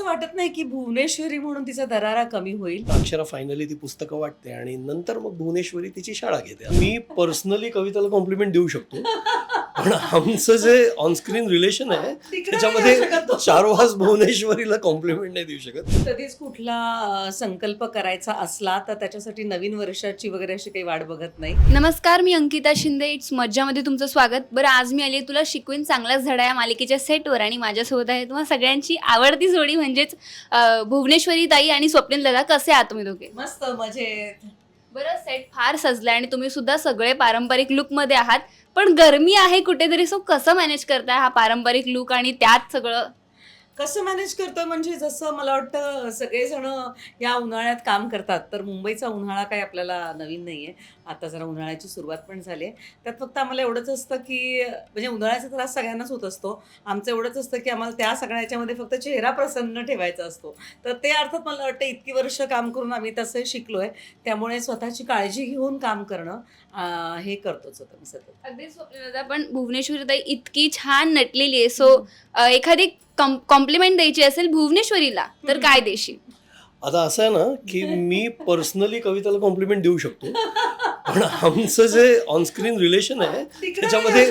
असं वाटत नाही की भुवनेश्वरी म्हणून तिचा दरारा कमी होईल? अक्षरा फायनली ती पुस्तकं वाटते आणि नंतर मग भुवनेश्वरी तिची शाळा घेते. मी पर्सनली कविताला कॉम्प्लिमेंट देऊ शकतो. पण आमचं जे ऑनस्क्रीन रिलेशन आहे त्याच्यामध्ये. चारवास भुवनेश्वरीला कॉम्प्लिमेंट नाही देऊ शकत. कधीच कुठला संकल्प करायचा असला तर त्याच्यासाठी नवीन वर्षाची वगैरे अशी काही वाट बघत नाही. नमस्कार मी अंकिता शिंदे. इट्स मज्जामध्ये तुमचं स्वागत. बरं आज मी आली तुला शिकवीन चांगलाच धडा या मालिकेच्या सेटवर आणि माझ्यासोबत आहे तुम्हाला सगळ्यांची आवडती जोडी म्हणजेच भुवनेश्वरी ताई आणि स्वप्नील दादा. कसे आहात तुम्ही दोघे? मस्त मजेत. बरं सेट फार सजलाय आणि तुम्ही सुद्धा सगळे पारंपरिक लुकमध्ये आहात. पण गरमी आहे कुठेतरी सो कसं मॅनेज करताय हा पारंपरिक लुक आणि त्यात सगळं? कसं मॅनेज करतोय? म्हणजे जसं मला वाटतं सगळेजण या उन्हाळ्यात काम करतात. तर मुंबईचा उन्हाळा काही आपल्याला नवीन नाही आहे आता जरा उन्हाळ्याची सुरुवात पण झाली आहे. त्यात फक्त आम्हाला एवढंच असतं की म्हणजे उन्हाळ्याचा त्रास सगळ्यांनाच होत असतो. आमचं एवढंच असतं की आम्हाला त्या सगळ्याच्यामध्ये फक्त चेहरा प्रसन्न ठेवायचा असतो. तर ते अर्थात मला वाटतं इतकी वर्ष काम करून आम्ही तसं शिकलो आहे त्यामुळे स्वतःची काळजी घेऊन काम करणं हे करतोच होतं मी सतत अगदी स्वप्नील दादा पण भुवनेश्वरी इतकी छान नटलेली आहे. सो एखादी कॉम्प्लिमेंट द्यायची असेल भुवनेश्वरीला तर काय देशील? आता असं आहे ना की मी पर्सनली कविताला कॉम्प्लिमेंट देऊ शकतो. पण आमचं जे ऑनस्क्रीन रिलेशन आहे त्याच्यामध्ये.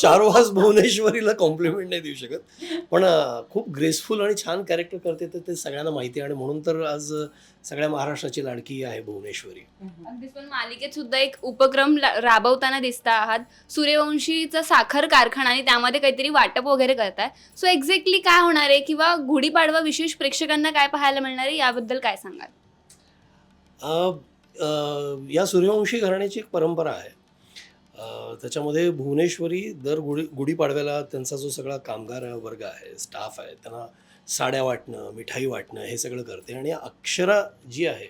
चारवास भुवनेश्वरीला कॉम्प्लिमेंट नाही देऊ शकत. पण खूप ग्रेसफुल आणि छान कॅरेक्टर करते तर ते सगळ्यांना माहिती आहे. आणि म्हणून तर आज सगळ्या महाराष्ट्राची लाडकी आहे भुवनेश्वरी. अगदीच पण मालिकेत सुद्धा एक उपक्रम राबवताना दिसता आहात. सूर्यवंशीचा साखर कारखाना आणि त्यामध्ये काहीतरी वाटप वगैरे करताय. सो एक्झॅक्टली काय होणार आहे? किंवा गुढीपाडवा विशेष प्रेक्षकांना काय पाहायला मिळणार आहे? याबद्दल काय सांगाल? या सूर्यवंशी घराण्याची एक परंपरा आहे. त्याच्यामध्ये भुवनेश्वरी दर गुढी गुढीपाडव्याला त्यांचा जो सगळा कामगार वर्ग आहे स्टाफ आहे त्यांना साड्या वाटणं मिठाई वाटणं हे सगळं करते आणि अक्षरा जी आहे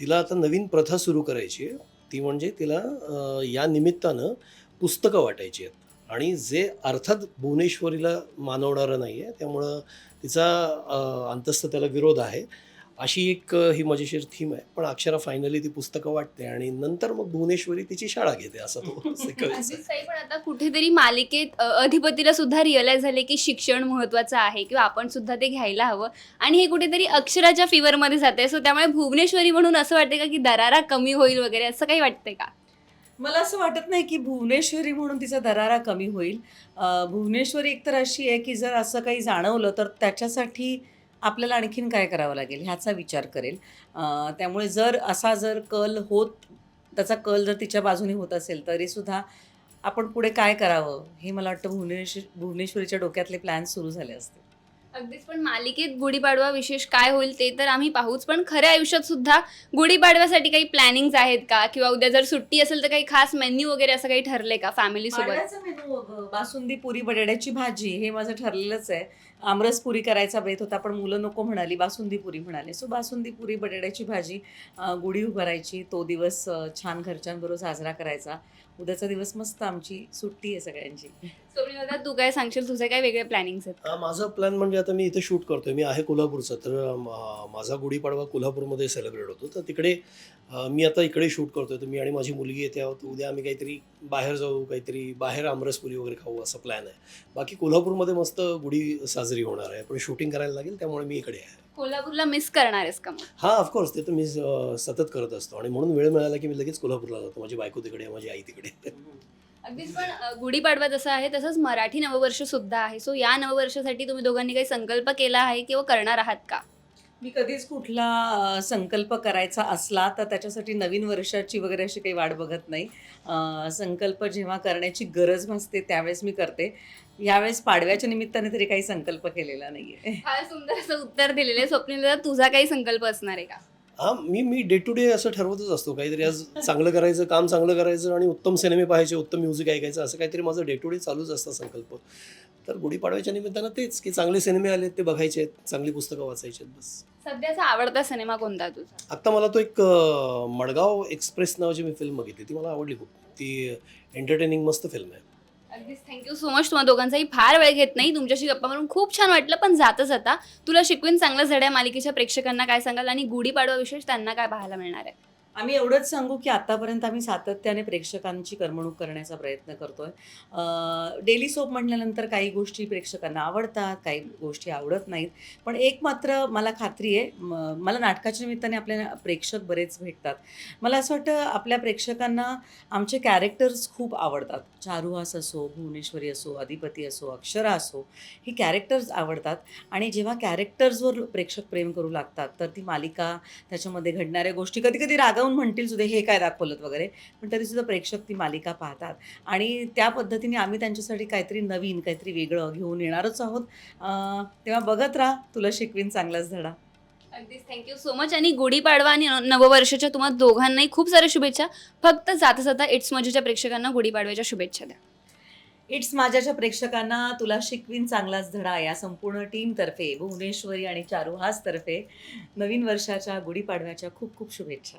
तिला आता नवीन प्रथा सुरू करायची आहे. ती म्हणजे तिला या निमित्तानं पुस्तकं वाटायची आहेत. आणि जे अर्थात भुवनेश्वरीला मानवणारं नाही आहे त्यामुळं तिचा अंतस्थ त्याला विरोध आहे. अशी एक ही मजेशीर थीम आहे. पण अक्षरा फायनली ती पुस्तकं वाटते आणि नंतर मग भुवनेश्वरी तिची शाळा घेते असा तो पण आता कुठेतरी मालिकेत अधिपतीला सुद्धा रिअलाइज झाले की शिक्षण महत्वाचं आहे किंवा आपण सुद्धा ते घ्यायला हवं. आणि हे कुठेतरी अक्षराच्या फिवरमध्ये जाते सो त्यामुळे भुवनेश्वरी म्हणून असं वाटते का की दरारा कमी होईल वगैरे असं काही वाटतंय का? मला असं वाटत नाही की भुवनेश्वरी म्हणून तिचा दरारा कमी होईल. भुवनेश्वरी एकतर अशी आहे की जर असं काही जाणवलं तर त्याच्यासाठी आपल्याला आणखीन काय करावं लागेल ह्याचा विचार करेल. त्यामुळे जर असा जर कल होत त्याचा कल जर तिच्या बाजूने होत असेल तरीसुद्धा आपण पुढे काय करावं? हे मला वाटतं भुवनेश्वर भुवनेश्वरीच्या डोक्यातले प्लॅन सुरू झाले असते अगदीच पण मालिकेत गुढीपाडवा विशेष काय होईल ते तर आम्ही पाहूच पण खऱ्या आयुष्यात सुद्धा गुढीपाडव्यासाठी काही प्लॅनिंग आहेत का? किंवा उद्या जर सुट्टी असेल तर काही खास मेन्यू वगैरे असं काही ठरलंय का फॅमिली सोबत? बासुंदी पुरी बटाट्याची भाजी हे माझं ठरलेलंच आहे. आमरस पुरी करायचा बेत होता पण मुलं नको म्हणाली बासुंदी पुरी म्हणाले. सो बासुंदी पुरी बटाट्याची भाजी गुढी उभारायची तो दिवस छान घरच्यांबरोबर साजरा करायचा. उद्याचा दिवस मस्त आमची सुट्टी आहे सगळ्यांची. दादा तू काय सांगशील? तुझे काय वेगळे प्लॅनिंग आहेत? हा, माझा प्लॅन म्हणजे आता मी इथे शूट करतोय. मी आहे कोल्हापूरचा तर माझा गुढीपाडवा कोल्हापूरमध्ये सेलिब्रेट होतो. तर तिकडे मी आता इकडे शूट करतोय. तर मी आणि माझी मुलगी येते आहोत. उद्या आम्ही काहीतरी बाहेर जाऊ काहीतरी बाहेर आमरसपुरी वगैरे खाऊ असा प्लॅन आहे. बाकी कोल्हापूरमध्ये मस्त गुढी साजरी होणार आहे. पण शूटिंग करायला लागेल त्यामुळे मी इकडे आहे. कोल्हापूरला मिस करणार आहेस का मग? हा ऑफकोर्स ते तर मी अ, सतत करत असतो. आणि म्हणून वेळ मिळाला की मी लगेच कोल्हापूरला जातो. माझी बायको तिकडे आहे, माझी आई तिकडे आहे. अगदीच पण अ, गुढीपाडवा जसं आहे तसंच मराठी नववर्ष सुद्धा आहे. सो या नववर्षासाठी तुम्ही दोघांनी काही संकल्प केला आहे किंवा करणार आहात का? मी कधीच कुठला अं, संकल्प करायचा असला तर त्याच्यासाठी नवीन वर्षाची वगैरे अशी काही वाट बघत नाही. अं, संकल्प जेव्हा करण्याची गरज भासते त्यावेळेस मी करते. यावेळेस पाडव्याच्या निमित्ताने तरी काही संकल्प केलेला नाहीये. फार सुंदर असं उत्तर दिलेलं आहे. स्वप्नील तुझा काही संकल्प असणार आहे का? हा मी मी डे टू डे असं ठरवतच असतो. काहीतरी आज चांगलं करायचं काम चांगलं करायचं आणि उत्तम सिनेमे पाहायचे उत्तम म्युझिक ऐकायचं असं काहीतरी माझं डे टू डे चालूच असतं संकल्प. तर गुढीपाडव्याच्या निमित्तानं तेच की चांगले सिनेमे आलेत ते बघायचे आहेत चांगली पुस्तकं वाचायची आहेत बस. सध्याचा आवडता सिनेमा कोणता आहे तुझा? आत्ता मला तो एक अं, मडगाव एक्सप्रेस नावाची मी फिल्म बघितली. ती मला आवडली खूप. ती एंटरटेनिंग मस्त फिल्म आहे. अगदीच. थँक्यू सो मच तुम्हाला दोघांचाही फार वेळ घेत नाही. तुमच्याशी गप्पा मारून खूप छान वाटलं पण जाता जाता तुला शिकवीन चांगलं झड्या मालिकेच्या प्रेक्षकांना काय सांगाल आणि गुढीपाडवा विशेष त्यांना काय पाहायला मिळणार आहे? आम्ही एवढंच सांगू की आतापर्यंत आम्ही सातत्याने प्रेक्षकांची करमणूक करण्याचा प्रयत्न करतोय. डेली सोप म्हटल्यानंतर काही गोष्टी प्रेक्षकांना आवडतात काही गोष्टी आवडत नाहीत. पण एक मात्र मला खात्री आहे मला नाटकाच्या निमित्ताने आपल्या प्रेक्षक बरेच भेटतात. मला असं वाटतं आपल्या प्रेक्षकांना आमचे कॅरेक्टर्स खूप आवडतात. चारुहास असो भुवनेश्वरी असो अधिपती असो अक्षरा असो ही कॅरेक्टर्स आवडतात. आणि जेव्हा कॅरेक्टर्सवर प्रेक्षक प्रेम करू लागतात तर ती मालिका त्याच्यामध्ये घडणाऱ्या गोष्टी कधी कधी रागावून म्हणतील सुद्धा हे काय दाखवलं वगैरे. पण तरीसुद्धा प्रेक्षक ती मालिका पाहतात. आणि त्या पद्धतीने आम्ही त्यांच्यासाठी काहीतरी नवीन काहीतरी वेगळं घेऊन येणारच आहोत. तेव्हा बघत राहा तुला शिकवीन चांगलाच धडा. अगदीच. थँक्यू सो मच आणि गुढीपाडवा आणि नववर्षाच्या तुम्हाला दोघांनाही खूप साऱ्या शुभेच्छा. फक्त जाता जाता इट्स मजेच्या प्रेक्षकांना गुढीपाडव्याच्या शुभेच्छा द्या. इट्स माझ्याच्या प्रेक्षकांना तुला शिकवीन चांगलाच धडा या संपूर्ण टीमतर्फे भुवनेश्वरी आणि चारुहासतर्फे नवीन वर्षाच्या गुढीपाडव्याच्या खूप खूप शुभेच्छा.